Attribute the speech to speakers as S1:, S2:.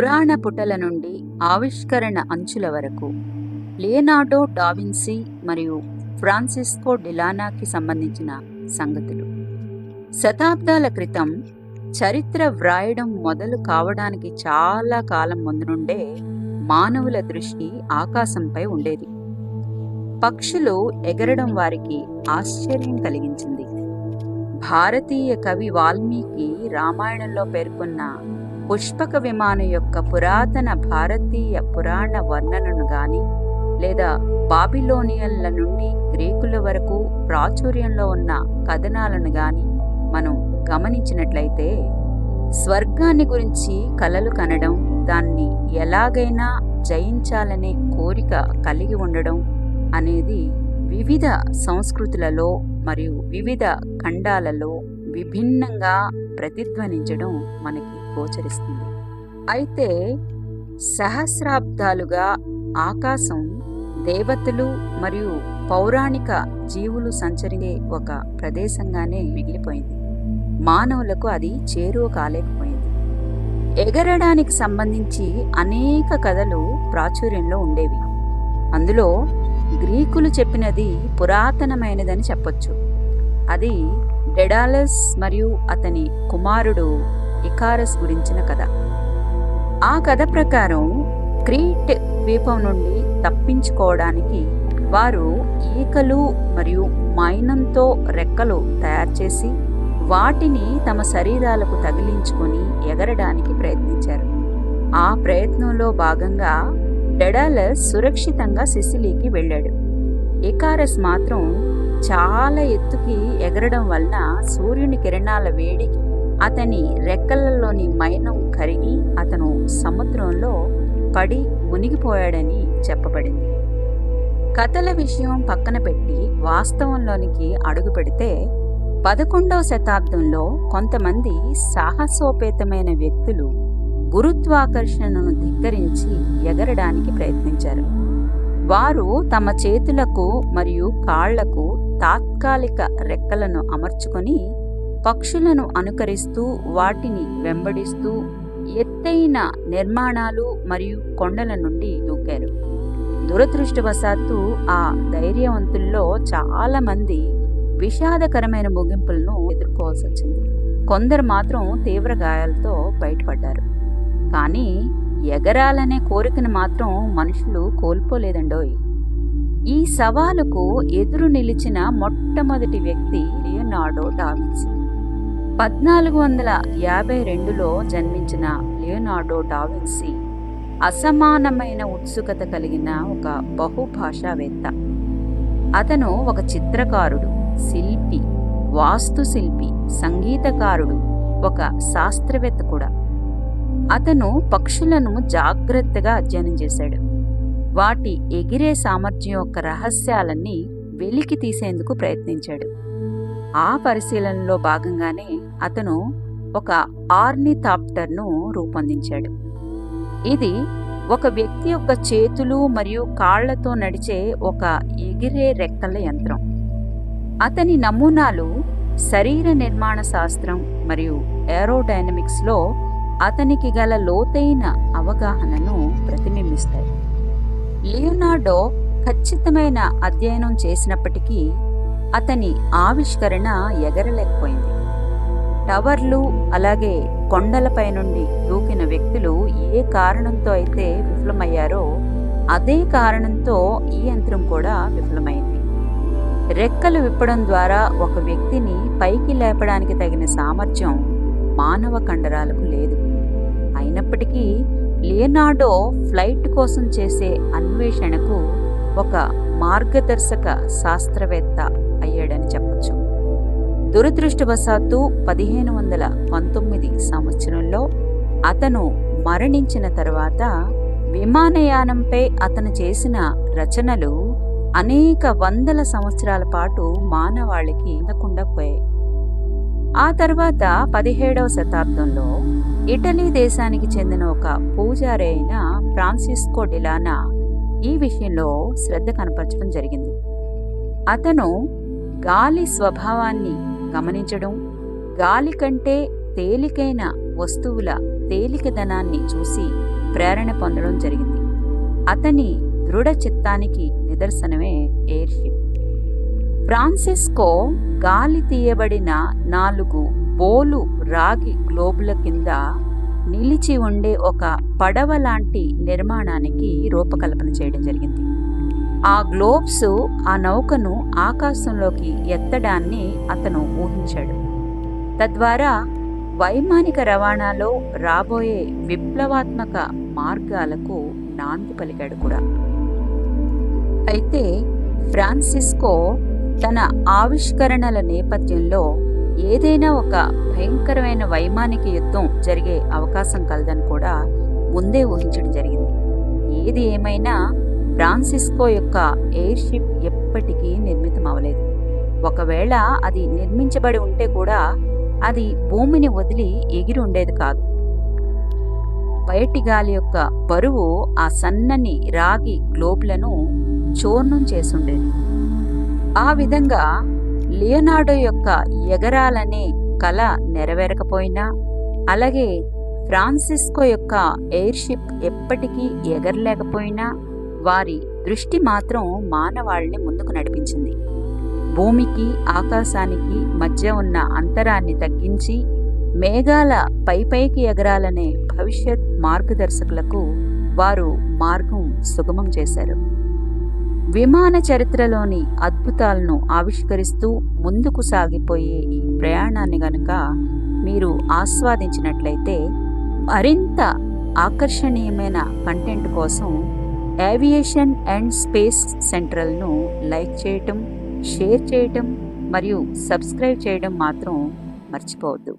S1: పురాణ పుటల నుండి ఆవిష్కరణ అంచుల వరకు లియనార్డో డావిన్సీ మరియు ఫ్రాన్సిస్కో డిలానాకి సంబంధించిన సంగతులు. శతాబ్దాల క్రితం చరిత్ర వ్రాయడం మొదలు కావడానికి చాలా కాలం ముందు నుండే మానవుల దృష్టి ఆకాశంపై ఉండేది. పక్షులు ఎగరడం వారికి ఆశ్చర్యం కలిగించింది. భారతీయ కవి వాల్మీకి రామాయణంలో పేర్కొన్న పుష్పక విమానం యొక్క పురాతన భారతీయ పురాణ వర్ణనను గాని లేదా బాబిలోనియన్ల నుండి గ్రీకుల వరకు ప్రాచుర్యంలో ఉన్న కథనాలను గాని మనం గమనించినట్లయితే స్వర్గాన్ని గురించి కలలు కనడం దాన్ని ఎలాగైనా జయించాలనే కోరిక కలిగి ఉండడం అనేది వివిధ సంస్కృతులలో మరియు వివిధ ఖండాలలో విభిన్నంగా ప్రతిధ్వనించడం మనకి గోచరిస్తుంది. అయితే సహస్రాబ్దాలుగా ఆకాశం దేవతలు మరియు పౌరాణిక జీవులు సంచరించే ఒక ప్రదేశంగానే మిగిలిపోయింది. మానవులకు అది చేరువ కాలేకపోయింది. ఎగరడానికి సంబంధించి అనేక కథలు ప్రాచుర్యంలో ఉండేవి. అందులో గ్రీకులు చెప్పినది పురాతనమైనదని చెప్పొచ్చు. అది డెడాలస్ మరియు అతని కుమారుడు ఇకారస్ గురించిన కథ. ఆ కథ ప్రకారం క్రీట్ ద్వీపం నుండి తప్పించుకోవడానికి వారు ఈకలు మరియు మైనంతో రెక్కలు తయారు చేసి వాటిని తమ శరీరాలకు తగిలించుకొని ఎగరడానికి ప్రయత్నించారు. ఆ ప్రయత్నంలో భాగంగా డెడాలస్ సురక్షితంగా సిసిలీకి వెళ్ళాడు. ఇకారస్ మాత్రం చాలా ఎత్తుకి ఎగరడం వలన సూర్యుని కిరణాల వేడికి అతని రెక్కలలోని మైనం కరిగి అతను సముద్రంలో పడి మునిగిపోయాడని చెప్పబడింది. కథల విషయం పక్కన పెట్టి వాస్తవంలోనికి అడుగు పెడితే పదకొండవ శతాబ్దంలో కొంతమంది సాహసోపేతమైన వ్యక్తులు గురుత్వాకర్షణను ధిక్కరించి ఎగరడానికి ప్రయత్నించారు. వారు తమ చేతులకు మరియు కాళ్ళకు తాత్కాలిక రెక్కలను అమర్చుకొని పక్షులను అనుకరిస్తూ వాటిని వెంబడిస్తూ ఎత్తైన నిర్మాణాలు మరియు కొండల నుండి దూకారు దురదృష్టవశాత్తు ఆ ధైర్యవంతుల్లో చాలా మంది విషాదకరమైన ముగింపులను ఎదుర్కోవాల్సి వచ్చింది. కొందరు మాత్రం తీవ్ర గాయాలతో బయటపడ్డారు. కానీ ఎగరాలనే కోరికను మాత్రం మనుషులు కోల్పోలేదండోయ్. ఈ సవాలుకు ఎదురు నిలిచిన మొట్టమొదటి వ్యక్తి లియోనార్డో డావిన్సీ పద్నాలుగు వందల యాభై రెండులో జన్మించిన లియోనార్డో డావిన్సీ అసమానమైన ఉత్సుకత కలిగిన ఒక బహుభాషావేత్త. అతను ఒక చిత్రకారుడు శిల్పి వాస్తుశిల్పి సంగీతకారుడు ఒక శాస్త్రవేత్త కూడా. అతను పక్షులను జాగ్రత్తగా అధ్యయనం చేశాడు. వాటి ఎగిరే సామర్థ్యం యొక్క రహస్యాలన్నీ వెలికి తీసేందుకు ప్రయత్నించాడు. ఆ పరిశీలనలో భాగంగానే అతను ఒక ఆర్నిథాప్టర్ను రూపొందించాడు. ఇది ఒక వ్యక్తి యొక్క చేతులు మరియు కాళ్ళతో నడిచే ఒక ఎగిరే రెక్కల యంత్రం. అతని నమూనాలు శరీర నిర్మాణ శాస్త్రం మరియు ఏరోడైనమిక్స్లో అతనికి గల లోతైన అవగాహనను ప్రతిబింబిస్తాయి. లియోనార్డో ఖచ్చితమైన అధ్యయనం చేసినప్పటికీ అతని ఆవిష్కరణ ఎగరలేకపోయింది. టవర్లు అలాగే కొండలపై నుండి దూకిన వ్యక్తులు ఏ కారణంతో అయితే విఫలమయ్యారో అదే కారణంతో ఈ యంత్రం కూడా విఫలమైంది. రెక్కలు విప్పడం ద్వారా ఒక వ్యక్తిని పైకి లేపడానికి తగిన సామర్థ్యం మానవ కండరాలకు లేదు. అయినప్పటికీ లియనార్డో ఫ్లైట్ కోసం చేసే అన్వేషణకు ఒక మార్గదర్శక శాస్త్రవేత్త అయ్యాడని చెప్పచ్చు. దురదృష్టవశాత్తు పదిహేను వందల పంతొమ్మిది సంవత్సరంలో అతను మరణించిన తర్వాత విమానయానంపై అతను చేసిన రచనలు అనేక వందల సంవత్సరాల పాటు మానవాళికి అందకుండా పోయాయి. ఆ తర్వాత పదిహేడవ శతాబ్దంలో ఇటలీ దేశానికి చెందిన ఒక పూజారి అయిన ఫ్రాన్సిస్కో డిలానా ఈ విషయంలో శ్రద్ధ కనపరచడం జరిగింది. అతను గాలి స్వభావాన్ని గమనించడం గాలి కంటే తేలికైన వస్తువుల తేలికదనాన్ని చూసి ప్రేరణ పొందడం జరిగింది. అతని దృఢ చిత్తానికి నిదర్శనమే ఎయిర్షిప్ ఫ్రాన్సిస్కో గాలి తీయబడిన నాలుగు బోలు రాగి గ్లోబుల కింద నిలిచి ఉండే ఒక పడవ లాంటి నిర్మాణానికి రూపకల్పన చేయడం జరిగింది. ఆ గ్లోబ్స్ ఆ నౌకను ఆకాశంలోకి ఎత్తడాన్ని అతను ఊహించాడు. తద్వారా వైమానిక రవాణాలో రాబోయే విప్లవాత్మక మార్గాలకు నాంది పలికాడు కూడా. అయితే ఫ్రాన్సిస్కో తన ఆవిష్కరణల నేపథ్యంలో ఏదైనా ఒక భయంకరమైన వైమానిక యుద్ధం జరిగే అవకాశం కలదని కూడా ముందే ఊహించడం జరిగింది. ఏది ఏమైనా ఫ్రాన్సిస్కో యొక్క ఎయిర్షిప్ ఎప్పటికీ నిర్మితం అవ్వలేదు. ఒకవేళ అది నిర్మించబడి ఉంటే కూడా అది భూమిని వదిలి ఎగిరి ఉండేది కాదు. బయటి గాలి యొక్క బరువు ఆ సన్నని రాగి గ్లోబ్లను చూర్ణం చేసుండేది ఆ విధంగా లియోనార్డో యొక్క ఎగరాలనే కళ నెరవేరకపోయినా అలాగే ఫ్రాన్సిస్కో యొక్క ఎయిర్షిప్ ఎప్పటికీ ఎగరలేకపోయినా వారి దృష్టి మాత్రం మానవాళిని ముందుకు నడిపించింది. భూమికి ఆకాశానికి మధ్య ఉన్న అంతరాన్ని తగ్గించి మేఘాల పైపైకి ఎగరాలనే భవిష్యత్ మార్గదర్శకులకు వారు మార్గం సుగమం చేశారు. విమాన చరిత్రలోని అద్భుతాలను ఆవిష్కరిస్తూ ముందుకు సాగిపోయే ఈ ప్రయాణాన్ని గనుక మీరు ఆస్వాదించినట్లయితే మరింత ఆకర్షణీయమైన కంటెంట్ కోసం ఏవియేషన్ అండ్ స్పేస్ సెంట్రల్ను లైక్ చేయటం షేర్ చేయటం మరియు సబ్స్క్రైబ్ చేయడం మాత్రం మర్చిపోవద్దు.